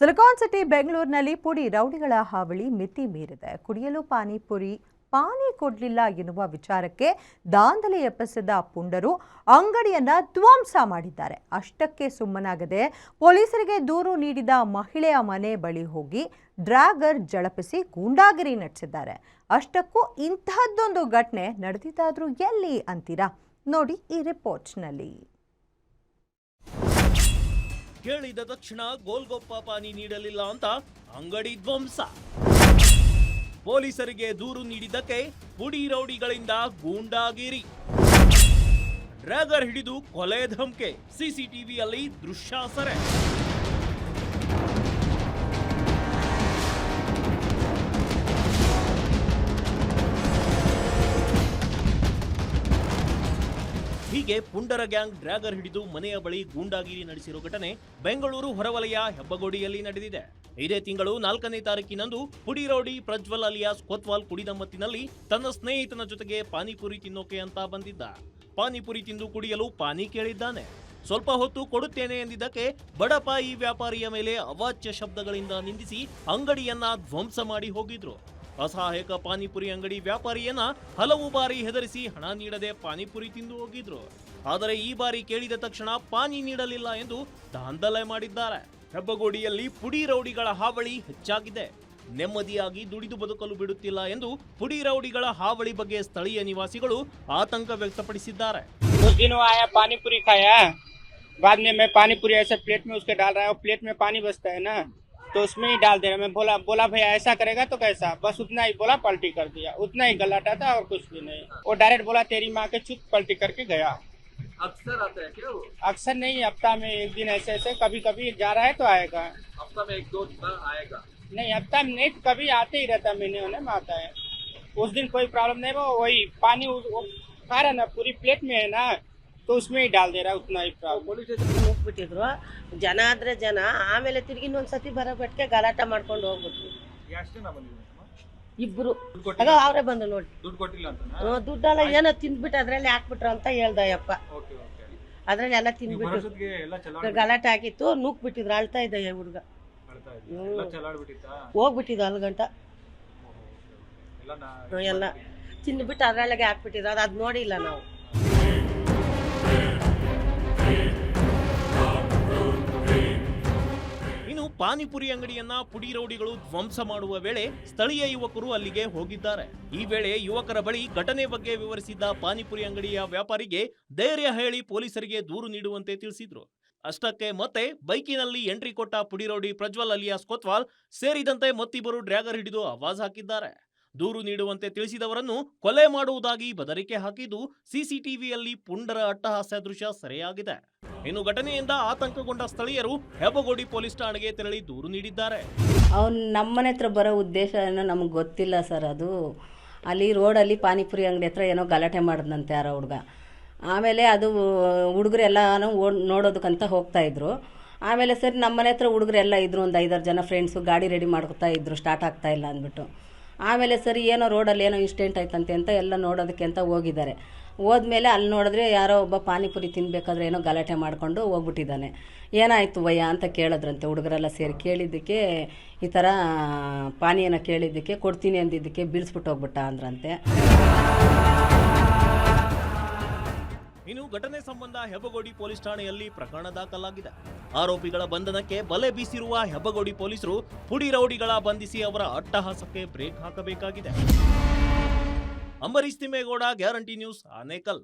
Silicon city ಬೆಂಗಳೂರಿನಲ್ಲಿ ಪುಡಿ ರೌಡಿಗಳ ಹಾವಳಿ ಮಿತಿ ಮೀರಿದೆ. ಕುಡಿಯಲು ಪಾನಿಪುರಿ, ಪಾನಿ ಕೊಡಲಿಲ್ಲ ಎನ್ನುವ ವಿಚಾರಕ್ಕೆ ದಾಂಧಲೆ ಎಪ್ಪಿಸಿದ ಪುಂಡರು ಅಂಗಡಿಯನ್ನ ಧ್ವಂಸ ಮಾಡಿದ್ದಾರೆ. ಅಷ್ಟಕ್ಕೆ ಸುಮ್ಮನಾಗದೆ ಪೊಲೀಸರಿಗೆ ದೂರು ನೀಡಿದ ಮಹಿಳೆಯ ಮನೆ ಬಳಿ ಹೋಗಿ ಡ್ರಾಗರ್ ಜಳಪಿಸಿ ಗೂಂಡಾಗಿರಿ ನಡೆಸಿದ್ದಾರೆ. ಅಷ್ಟಕ್ಕೂ ಇಂತಹದ್ದೊಂದು ಘಟನೆ ನಡೆದಿದ್ದಾದರೂ ಎಲ್ಲಿ ಅಂತೀರಾ? ನೋಡಿ ಈ ರಿಪೋರ್ಟ್ನಲ್ಲಿ. ಕೇಳಿದ ತಕ್ಷಣ ಗೋಲ್ಗೊಪ್ಪ ಪಾನಿ ನೀಡಲಿಲ್ಲ ಅಂತ ಅಂಗಡಿ ಧ್ವಂಸ. ಪೊಲೀಸರಿಗೆ ದೂರು ನೀಡಿದ್ದಕ್ಕೆ ಪುಡಿ ರೌಡಿಗಳಿಂದ ಗೂಂಡಾಗಿರಿ. ಡ್ರ್ಯಾಗರ್ ಹಿಡಿದು ಕೊಲೆ ಧಮ್ಕೆ. ಸಿಸಿಟಿವಿಯಲ್ಲಿ ದೃಶ್ಯ ಸೆರೆ ಪುಂಡರ ಗ್ಯಾಂಗ್ ಡ್ರ್ಯಾಗರ್ ಹಿಡಿದು ಮನೆಯ ಬಳಿ ಗೂಂಡಾಗಿರಿ ನಡೆಸಿರೋ ಘಟನೆ ಬೆಂಗಳೂರು ಹೊರವಲಯ ಹೆಬ್ಬಗೋಡಿಯಲ್ಲಿ ನಡೆದಿದೆ. ಇದೇ ತಿಂಗಳು ನಾಲ್ಕನೇ ತಾರೀಕಿನಂದು ಪುಡಿರೋಡಿ ಪ್ರಜ್ವಲ್ ಅಲಿಯಾಸ್ ಕೊತ್ವಾಲ್ ಕುಡಿದಮ್ಮತ್ತಿನಲ್ಲಿ ತನ್ನ ಸ್ನೇಹಿತನ ಜೊತೆಗೆ ಪಾನಿಪುರಿ ತಿನ್ನೋಕೆ ಅಂತ ಬಂದಿದ್ದ. ಪಾನಿಪುರಿ ತಿಂದು ಕುಡಿಯಲು ಪಾನಿ ಕೇಳಿದ್ದಾನೆ. ಸ್ವಲ್ಪ ಹೊತ್ತು ಕೊಡುತ್ತೇನೆ ಎಂದಿದ್ದಕ್ಕೆ ಬಡಪಾಯಿ ವ್ಯಾಪಾರಿಯ ಮೇಲೆ ಅವಾಚ್ಯ ಶಬ್ದಗಳಿಂದ ನಿಂದಿಸಿ ಅಂಗಡಿಯನ್ನ ಧ್ವಂಸ ಮಾಡಿ ಹೋಗಿದ್ರು. ಅಸಹಾಯಕ ಪಾನಿಪುರಿ ಅಂಗಡಿ ವ್ಯಾಪಾರಿಯನ್ನ ಹಲವು ಬಾರಿ ಹೆದರಿಸಿ ಹಣ ನೀಡದೆ ಪಾನಿಪುರಿ ತಿಂದು ಹೋಗಿದ್ರು ಆದರೆ ಈ ಬಾರಿ ಕೇಳಿದ ತಕ್ಷಣ ಪಾನಿ ನೀಡಲಿಲ್ಲ ಎಂದು ದಾಂಧಲೆ ಮಾಡಿದ್ದಾರೆ ಹೆಬ್ಬಗೋಡಿಯಲ್ಲಿ ಪುಡಿ ರೌಡಿಗಳ ಹಾವಳಿ ಹೆಚ್ಚಾಗಿದೆ ನೆಮ್ಮದಿಯಾಗಿ ದುಡಿದು ಬದುಕಲು ಬಿಡುತ್ತಿಲ್ಲ ಎಂದು ಪುಡಿ ರೌಡಿಗಳ ಹಾವಳಿ ಬಗ್ಗೆ ಸ್ಥಳೀಯ ನಿವಾಸಿಗಳು ಆತಂಕ ವ್ಯಕ್ತಪಡಿಸಿದ್ದಾರೆ उस दिन वो आया पानी पूरी खाया बाद में मैं पानी पूरी ऐसे प्लेट में उसके डाल रहा है और प्लेट में पानी बचता है ना तो उसमें ही डाल दे रहा मैं बोला बोला भैया ऐसा करेगा तो कैसा? बस उतना ही बोला पलटी कर दिया। उतना ही गलाटा था और कुछ भी नहीं। वो डायरेक्ट बोला तेरी माँ के चुप पलटी करके गया। अक्सर आता है क्या वो? अक्सर नहीं हफ़्ता में एक दिन ऐसे ऐसे कभी कभी जा रहा है तो आएगा। हफ़्ता में एक दो बार आएगा। नहीं हफ़्ता में नहीं कभी आते ही रहता महीने होने में आता है। उस दिन कोई प्रॉब्लम नहीं वो वही पानी खा रहा ना पूरी प्लेट में है ना। तो उसमें ही डाल दे रहा है उतना ही प्रॉब्लम पुलिस स्टेशन ಹೋಗ್ಬಿಟ್ಟಿದ್ರು ಜನ ಆದ್ರೆ ಜನ ಆಮೇಲೆ ತಿರ್ಗಿ ಇನ್ನೊಂದ್ಸತಿ ಬರೋ ಬೆಟ್ಕೆ ಗಲಾಟೆ ಮಾಡ್ಕೊಂಡು ಹೋಗ್ಬಿಟ್ರು ಎಷ್ಟು ಜನ ಬಂದಿದ್ರು ಇಬ್ರು ದುಡ್ಡು ಆಗ ಅವರೇ ಬಂದು ನೋಡಿ ದುಡ್ಡು ಕೊಟ್ಟಿಲ್ಲ ಅಂತ ಹ್ಮ್, ದುಡ್ಡೆಲ್ಲ ಏನೋ ತಿಂದ್ಬಿಟ್ಟು ಅದ್ರಲ್ಲಿ ಹಾಕ್ಬಿಟ್ರು ಅಂತ ಹೇಳ್ದ ಯಪ್ಪ ಓಕೆ ಓಕೆ ಅದ್ರಲ್ಲಿ ಎಲ್ಲ ನೀವು ತಿಂದ್ಬಿಟ್ಟು ಬರೋಷ್ಟೊತ್ತಿಗೆ ಎಲ್ಲ ಚಲಾಡ್ ಗಲಾಟೆ ಆಗಿತ್ತು ನೂಕ್ ಬಿಟ್ಟಿದ್ರು ಅಳ್ತಾ ಇದ್ದ ಹುಡುಗ ಕಳ್ತಾ ಇದ್ವಿ ಎಲ್ಲ ಚಲಾಡ್ಬಿಟ್ಟಿತ್ತಾ ಹೋಗ್ಬಿಟ್ಟಿದ್ದು ಅಲ್ಲಿ ಗಂಟ ಎಲ್ಲ ನಾ ಹ್ಮ್, ಎಲ್ಲ ತಿಂದ್ಬಿಟ್ಟು ಅದ್ರೊಳಗೆ ಹಾಕ್ಬಿಟ್ಟಿದ್ರು ಅದು ಅದ್ ನೋಡಿಲ್ಲ ನಾವು ಪಾನಿಪುರಿ ಅಂಗಡಿಯನ್ನ ಪುಡಿ ರೌಡಿಗಳು ಧ್ವಂಸ ಮಾಡುವ ವೇಳೆ ಸ್ಥಳೀಯ ಯುವಕರು ಅಲ್ಲಿಗೆ ಹೋಗಿದ್ದಾರೆ. ಈ ವೇಳೆ ಯುವಕರ ಬಳಿ ಘಟನೆ ಬಗ್ಗೆ ವಿವರಿಸಿದ್ದ ಪಾನಿಪುರಿ ಅಂಗಡಿಯ ವ್ಯಾಪಾರಿಗೆ ಧೈರ್ಯ ಹೇಳಿ ಪೊಲೀಸರಿಗೆ ದೂರು ನೀಡುವಂತೆ ತಿಳಿಸಿದ್ರು. ಅಷ್ಟಕ್ಕೆ ಮತ್ತೆ ಬೈಕಿನಲ್ಲಿ ಎಂಟ್ರಿ ಕೊಟ್ಟ ಪುಡಿ ರೌಡಿ ಪ್ರಜ್ವಲ್ ಅಲಿಯಾಸ್ ಕೊತ್ವಾಲ್ ಸೇರಿದಂತೆ ಮತ್ತಿಬ್ಬರು ಡ್ರ್ಯಾಗರ್ ಹಿಡಿದು ಆವಾಜ್ ಹಾಕಿದ್ದಾರೆ. ದೂರು ನೀಡುವಂತೆ ತಿಳಿಸಿದವರನ್ನು ಕೊಲೆ ಮಾಡುವುದಾಗಿ ಬೆದರಿಕೆ ಹಾಕಿದ್ದು ಸಿಸಿಟಿವಿಯಲ್ಲಿ ಪುಂಡರ ಅಟ್ಟಹಾಸ್ಯ ದೃಶ್ಯ ಸೆರೆಯಾಗಿದೆ. ಇನ್ನು ಘಟನೆಯಿಂದ ಆತಂಕಗೊಂಡ ಸ್ಥಳೀಯರು ಹೆಬ್ಬಗೋಡಿ ಪೊಲೀಸ್ ಠಾಣೆಗೆ ತೆರಳಿ ದೂರು ನೀಡಿದ್ದಾರೆ. ಅವ್ನು ನಮ್ಮನೆ ಹತ್ರ ಬರೋ ಉದ್ದೇಶ ಏನೋ ನಮಗೆ ಗೊತ್ತಿಲ್ಲ ಸರ್ ಅದು. ಅಲ್ಲಿ ರೋಡಲ್ಲಿ ಪಾನಿಪುರಿ ಅಂಗಡಿ ಹತ್ರ ಏನೋ ಗಲಾಟೆ ಮಾಡಿದ್ನಂತೆ ಯಾರೋ ಹುಡುಗ. ಆಮೇಲೆ ಅದು ಹುಡುಗರೆಲ್ಲನೂ ಓಡ್ ನೋಡೋದಕ್ಕಂತ ಹೋಗ್ತಾ ಇದ್ರು. ಆಮೇಲೆ ಸರಿ ನಮ್ಮನೆ ಹತ್ರ ಹುಡುಗರೆಲ್ಲ ಇದ್ರು, ಒಂದು ಐದಾರು ಜನ ಫ್ರೆಂಡ್ಸು ಗಾಡಿ ರೆಡಿ ಮಾಡ್ಕೊತಾ ಇದ್ರು ಸ್ಟಾರ್ಟ್ ಆಗ್ತಾ ಇಲ್ಲ ಅಂದ್ಬಿಟ್ಟು. ಆಮೇಲೆ ಸರಿ ಏನೋ ರೋಡಲ್ಲಿ ಏನೋ ಇನ್ಸಿಡೆಂಟ್ ಆಯ್ತಂತೆ ಅಂತ ಎಲ್ಲ ನೋಡೋದಕ್ಕೆ ಅಂತ ಹೋಗಿದ್ದಾರೆ. ಹೋದ್ಮೇಲೆ ಅಲ್ಲಿ ನೋಡಿದ್ರೆ ಯಾರೋ ಒಬ್ಬ ಪಾನಿಪುರಿ ತಿನ್ಬೇಕಾದ್ರೆ ಏನೋ ಗಲಾಟೆ ಮಾಡಿಕೊಂಡು ಹೋಗ್ಬಿಟ್ಟಿದ್ದಾನೆ. ಏನಾಯಿತು ವಯ್ಯ ಅಂತ ಕೇಳಿದ್ರಂತೆ ಹುಡುಗರೆಲ್ಲ ಸೇರಿ. ಕೇಳಿದ್ದಕ್ಕೆ ಈ ಥರ ಪಾನಿಯನ್ನು ಕೇಳಿದ್ದಕ್ಕೆ, ಕೊಡ್ತೀನಿ ಅಂದಿದ್ದಕ್ಕೆ ಬೀಳ್ಸ್ಬಿಟ್ಟು ಹೋಗ್ಬಿಟ್ಟ ಅಂದ್ರಂತೆ. ಇನ್ನು ಘಟನೆ ಸಂಬಂಧ ಹೆಬ್ಬಗೋಡಿ ಪೊಲೀಸ್ ಠಾಣೆಯಲ್ಲಿ ಪ್ರಕರಣ ದಾಖಲಾಗಿದೆ. ಆರೋಪಿಗಳ ಬಂಧನಕ್ಕೆ ಬಲೆ ಬೀಸಿರುವ ಹೆಬ್ಬಗೋಡಿ ಪೊಲೀಸರು ಪುಡಿ ರೌಡಿಗಳ ಬಂಧಿಸಿ ಅವರ ಅಟ್ಟಹಾಸಕ್ಕೆ brake ಹಾಕಬೇಕಾಗಿದೆ. Ambareesh Thimmegowda, guarantee news, Anekal.